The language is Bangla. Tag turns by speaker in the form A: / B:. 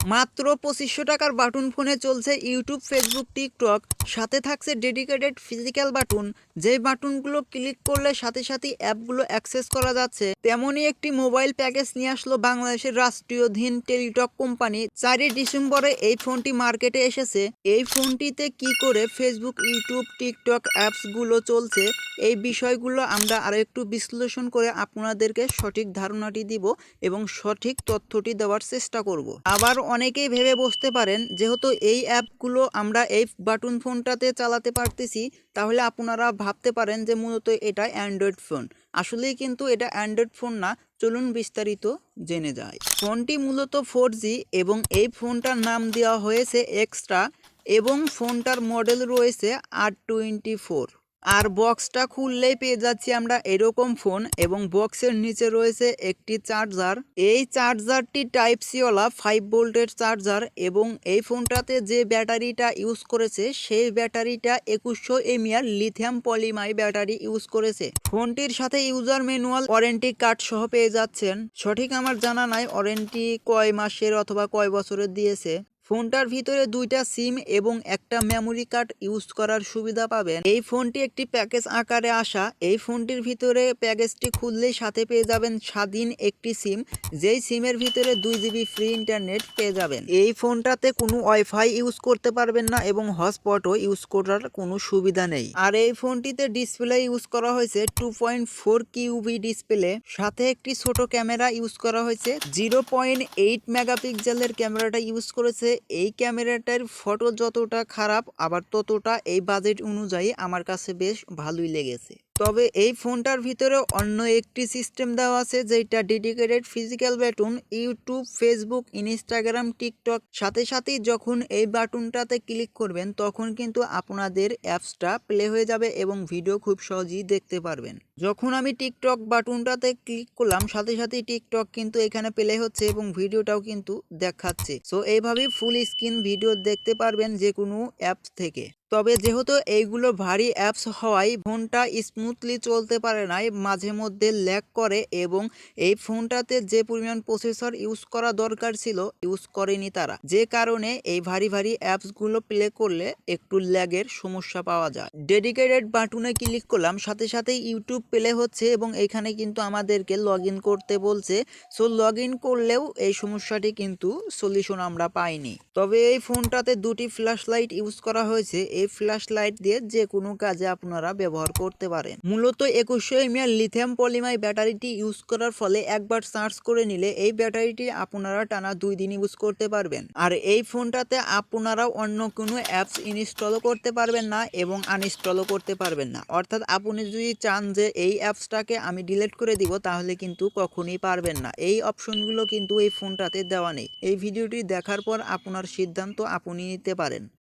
A: মাত্র পঁচিশশো টাকার বাটন ফোনে চলছে ইউটিউব, ফেসবুক, টিকটক। সাথে থাকছে ডেডিকেটেড ফিজিক্যাল বাটন। যে বাটনগুলো ক্লিক করলে সাথে সাথে অ্যাপগুলো অ্যাক্সেস করা যাচ্ছে। তেমনই একটি মোবাইল প্যাকেজ নিয়ে আসলো বাংলাদেশের রাষ্ট্রীয় ধীন টেলিটক কোম্পানি। চারই ডিসেম্বরে এই ফোনটি মার্কেটে এসেছে। এই ফোনটিতে কি করে ফেসবুক, ইউটিউব, টিকটক অ্যাপসগুলো চলছে, এই বিষয়গুলো আমরা আরও একটু বিশ্লেষণ করে আপনাদেরকে সঠিক ধারণাটি দিব এবং সঠিক তথ্যটি দেওয়ার চেষ্টা করব। আবার অনেকেই ভেবে বসতে পারেন, যেহেতু এই অ্যাপগুলো আমরা এই বাটন ফোনটাতে চালাতে পারতেছি, তাহলে আপনারা ভাবতে পারেন যে মূলত এটা অ্যান্ড্রয়েড ফোন। আসলেই কিন্তু এটা অ্যান্ড্রয়েড ফোন না, চলুন বিস্তারিত জেনে যায় ফোনটি মূলত ফোর এবং এই ফোনটার নাম দেওয়া হয়েছে এক্সট্রা এবং ফোনটার মডেল রয়েছে আর টোয়েন্টি ফোর আর বক্সটা খুললেই পেয়ে যাচ্ছি আমরা এরকম ফোন এবং বক্সের নিচে রয়েছে একটি চার্জার। এই চার্জারটি টাইপ সিওয়ালা ফাইভ ভোল্টের চার্জার এবং এই ফোনটাতে যে ব্যাটারিটা ইউজ করেছে সেই ব্যাটারিটা একুশশো এমইআর লিথিয়াম পলিমাই ব্যাটারি ইউজ করেছে। ফোনটির সাথে ইউজার ম্যানুয়াল ওয়ারেন্টি কার্ড সহ পেয়ে যাচ্ছেন। সঠিক আমার জানা নাই ওয়ারেন্টি কয় মাসের অথবা কয় বছরের দিয়েছে। ফোনটার ভিতরে দুইটা সিম এবং একটা মেমোরি কার্ড ইউজ করার সুবিধা পাবেন। এই ফোনটি একটি প্যাকেজ আকারে আসা। এই ফোনটির ভিতরে প্যাকেজটি খুললেই সাথে পেয়ে যাবেন স্বাধীন একটি সিম, যেই সিমের ভিতরে দুই জিবি ফ্রি ইন্টারনেট পেয়ে যাবেন। এই ফোনটাতে কোনো ওয়াইফাই ইউজ করতে পারবেন না এবং হটস্পটও ইউজ করার কোনো সুবিধা নেই। আর এই ফোনটিতে ডিসপ্লে ইউজ করা হয়েছে টু পয়েন্ট ফোর কিউবি ডিসপ্লে। সাথে একটি ছোট ক্যামেরা ইউজ করা হয়েছে। জিরো পয়েন্ট এইট মেগাপিক্সেলের ক্যামেরাটা ইউজ করেছে এই ক্যামেরাটার ফটো যতটা খারাপ, আবার ততটা এই বাজেট অনুযায়ী আমার কাছে বেশ ভালোই লেগেছে। তবে এই ফোনটার ভিতরে অন্য একটি সিস্টেম দেওয়া আছে যেটা dedicated physical button, YouTube, Facebook, Instagram, TikTok. সাথে সাথেই যখন এই বাটনটাতে ক্লিক করবেন, তখন কিন্তু আপনাদের অ্যাপসটা প্লে হয়ে যাবে এবং ভিডিও খুব সহজেই দেখতে পারবেন। যখন আমি টিকটক বাটনটাতে ক্লিক করলাম, সাথে সাথেই টিকটক কিন্তু এখানে প্লে হচ্ছে এবং ভিডিওটাও কিন্তু দেখাচ্ছে। সো, এইভাবেই ফুল স্ক্রিন ভিডিও দেখতে পারবেন যে কোনো অ্যাপস থেকে। তবে যেহেতু এইগুলো ভারী অ্যাপস হওয়ায় ফোনটা স্মুথলি চলতে পারে না, মাঝে মধ্যে ল্যাগ করে এবং এই ফোনটাতে যে পরিমাণ প্রসেসর ইউজ করা দরকার ছিল ইউজ করেনি তারা। যে কারণে এই ভারী ভারী অ্যাপসগুলো প্লে করলে একটু ল্যাগের সমস্যা পাওয়া যায়। ডেডিকেটেড বাটনে ক্লিক করলাম, সাথে সাথে ইউটিউব প্লে হচ্ছে এবং এখানে কিন্তু আমাদেরকে লগ করতে বলছে। সো লগ করলেও এই সমস্যাটি কিন্তু সলিউশন আমরা পাইনি। তবে এই ফোনটাতে দুটি ফ্ল্যাশ লাইট ইউজ করা হয়েছে এই ফ্ল্যাশ লাইট দিয়ে যে কোনো কাজে আপনারা ব্যবহার করতে পারেন। মূলত একুশশো এমএল লিথিয়াম পলিমাই ব্যাটারিটি ইউজ করার ফলে একবার চার্জ করে নিলে এই ব্যাটারিটি আপনারা টানা দুই দিন ইউজ করতে পারবেন। আর এই ফোনটাতে আপনারা অন্য কোনো অ্যাপস ইনস্টলও করতে পারবেন না এবং আনইনস্টলও করতে পারবেন না। অর্থাৎ আপনি যদি চান যে এই অ্যাপসটাকে আমি ডিলিট করে দিব, তাহলে কিন্তু কখনোই পারবেন না। এই অপশনগুলো কিন্তু এই ফোনটাতে দেওয়া নেই। এই ভিডিওটি দেখার পর আপনার সিদ্ধান্ত আপনি নিতে পারেন।